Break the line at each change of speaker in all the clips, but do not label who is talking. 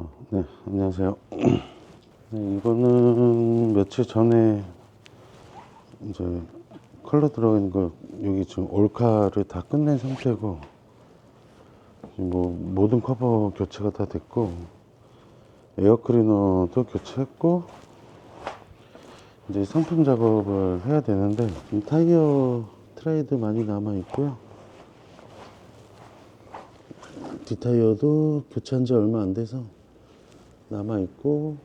어, 네, 안녕하세요. 네, 이거는 며칠 전에 이제 컬러 들어있는 거 여기 지금 올카를 다 끝낸 상태고 뭐 모든 커버 교체가 다 됐고 에어클리너도 교체했고 이제 상품 작업을 해야 되는데 이 타이어 트레이드 많이 남아 있고요. 뒷타이어도 교체한 지 얼마 안 돼서 남아 있고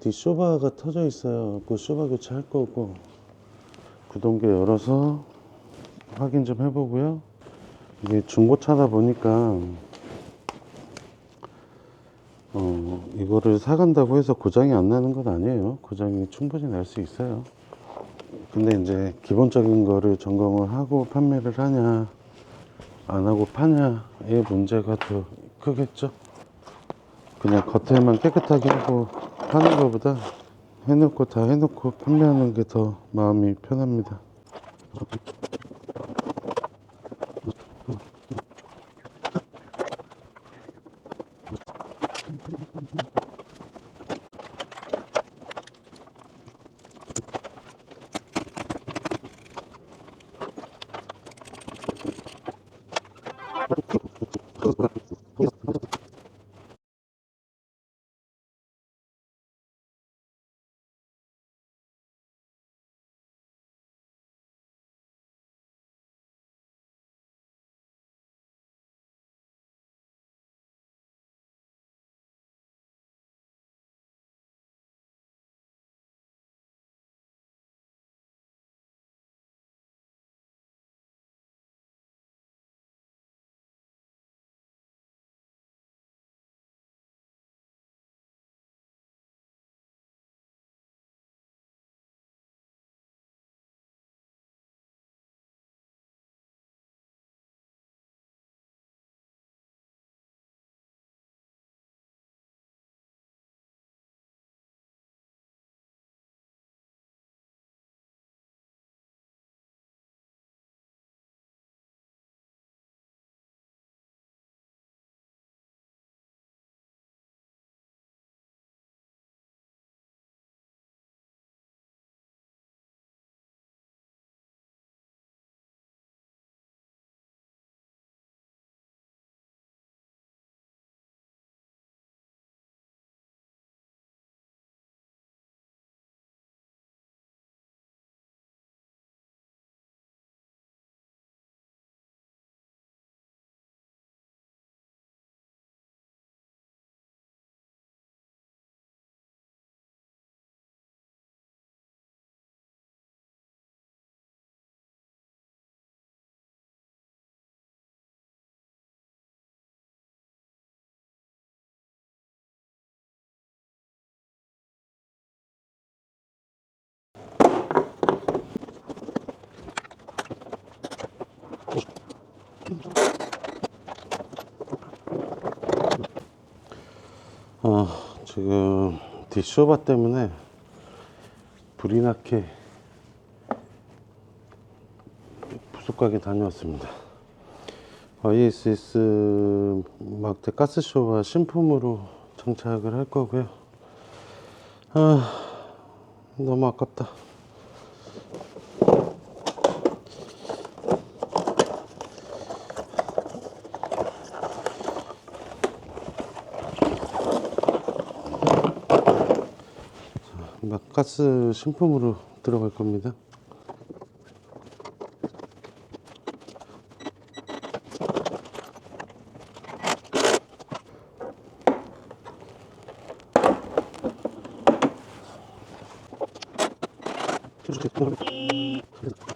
뒷 쇼바가 터져 있어요. 그 쇼바 교체할 거고 구동계 열어서 확인 좀 해보고요. 이게 중고차다 보니까 어 이거를 사간다고 해서 고장이 안 나는 건 아니에요. 고장이 충분히 날 수 있어요. 근데 이제 기본적인 거를 점검을 하고 판매를 하냐 안 하고 파냐의 문제가 더 크겠죠. 그냥 겉에만 깨끗하게 하고 파는 것보다 해놓고 다 해놓고 판매하는 게 더 마음이 편합니다. 어, 지금 뒷쇼바 때문에 불이 나게 부속가게 다녀왔습니다. ISS 막대 가스쇼바 신품으로 장착을 할 거고요. 아, 너무 아깝다. 가스 신품으로 들어갈 겁니다. 이렇게.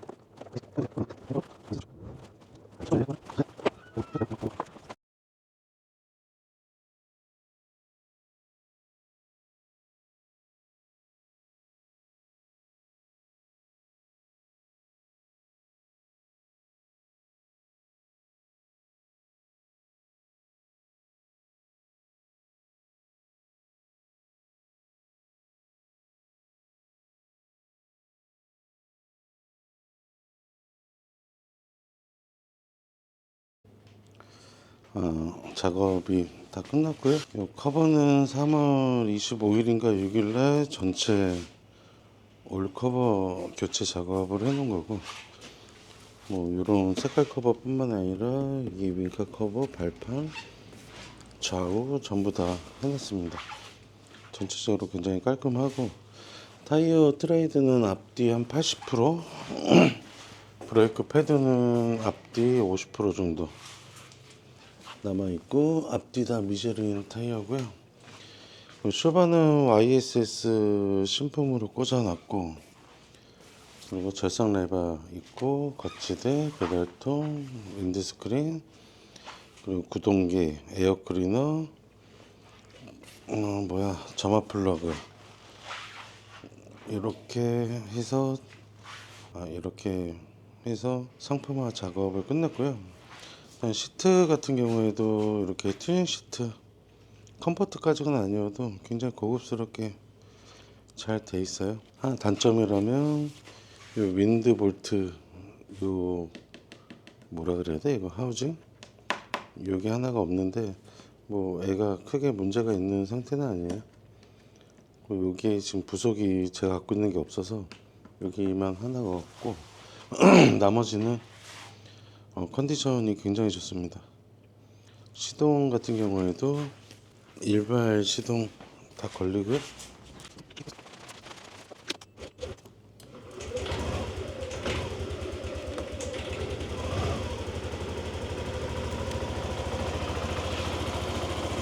어, 작업이 다 끝났고요. 요 커버는 3월 25일인가 6일날 전체 올 커버 교체 작업을 해놓은 거고, 뭐 이런 색깔 커버뿐만 아니라 이 윙카 커버, 발판, 좌우 전부 다 해놨습니다. 전체적으로 굉장히 깔끔하고 타이어 트레이드는 앞뒤 한 80%, 브레이크 패드는 앞뒤 50% 정도. 남아있고 앞뒤 다 미쉐린 타이어고요. 쇼바는 YSS 신품으로 꽂아놨고 그리고 절삭 레바 있고 거치대, 배달통, 윈드스크린 그리고 구동기, 에어클리너 어 뭐야 점화 플러그. 이렇게 해서 아 이렇게 해서 상품화 작업을 끝냈고요 시트 같은 경우에도 이렇게 튜닝 시트 컴포트까지는 아니어도 굉장히 고급스럽게 잘 돼 있어요. 한 단점이라면 요 윈드 볼트 요 뭐라 그래야 돼 이거 하우징 요게 하나가 없는데 뭐 애가 크게 문제가 있는 상태는 아니에요. 여기에 지금 부속이 제가 갖고 있는 게 없어서 여기만 하나가 없고 나머지는 어, 컨디션이 굉장히 좋습니다. 시동 같은 경우에도 일발 시동 다 걸리고요.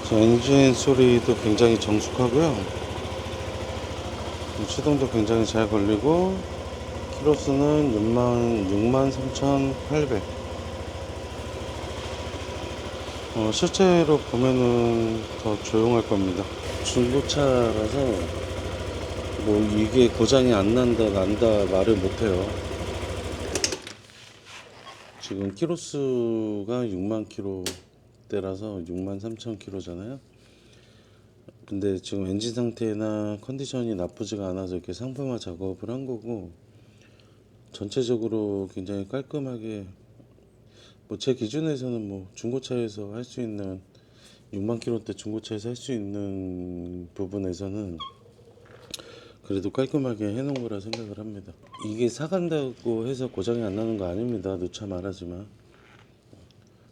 저 엔진 소리도 굉장히 정숙하고요. 시동도 굉장히 잘 걸리고 키로수는 6만 6만 3,800. 어, 실제로 보면은 더 조용할 겁니다. 중고차라서 뭐 이게 고장이 안 난다 난다 말을 못해요. 지금 키로수가 6만 킬로대라서 6만 3천 킬로잖아요. 근데 지금 엔진 상태나 컨디션이 나쁘지가 않아서 이렇게 상품화 작업을 한 거고 전체적으로 굉장히 깔끔하게 뭐 제 기준에서는 뭐 중고차에서 할 수 있는 6만 킬로대 중고차에서 할 수 있는 부분에서는 그래도 깔끔하게 해놓은 거라 생각을 합니다. 이게 사간다고 해서 고장이 안 나는 거 아닙니다. 누차 말하지만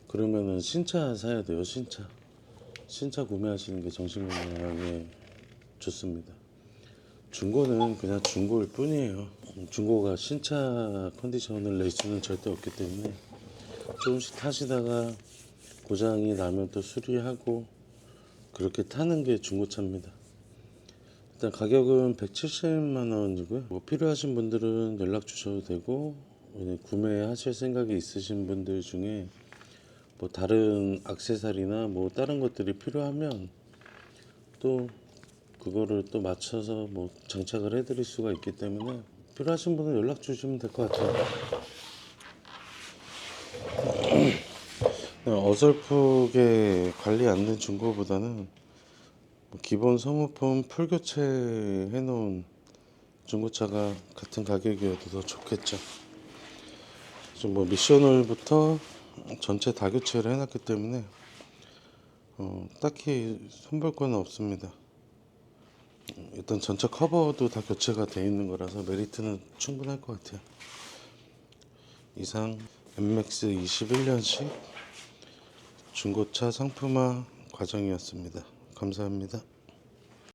그러면은 신차 사야 돼요. 신차 신차 구매하시는 게 정신건강에 좋습니다. 중고는 그냥 중고일 뿐이에요. 중고가 신차 컨디션을 낼 수는 절대 없기 때문에 조금씩 타시다가 고장이 나면 또 수리하고 그렇게 타는 게 중고차입니다. 일단 가격은 170만 원이고요. 뭐 필요하신 분들은 연락 주셔도 되고 구매하실 생각이 있으신 분들 중에 뭐 다른 액세서리나 뭐 다른 것들이 필요하면 또 그거를 또 맞춰서 뭐 장착을 해드릴 수가 있기 때문에 필요하신 분은 연락 주시면 될 것 같아요. 어설프게 관리 안 된 중고보다는 뭐 기본 소모품 풀 교체 해놓은 중고차가 같은 가격이어도 더 좋겠죠. 지금 뭐 미션을부터 전체 다 교체를 해놨기 때문에 어, 딱히 손볼 거는 없습니다. 일단 전체 커버도 다 교체가 돼 있는 거라서 메리트는 충분할 것 같아요. 이상 MX 21년식 중고차 상품화 과정이었습니다. 감사합니다.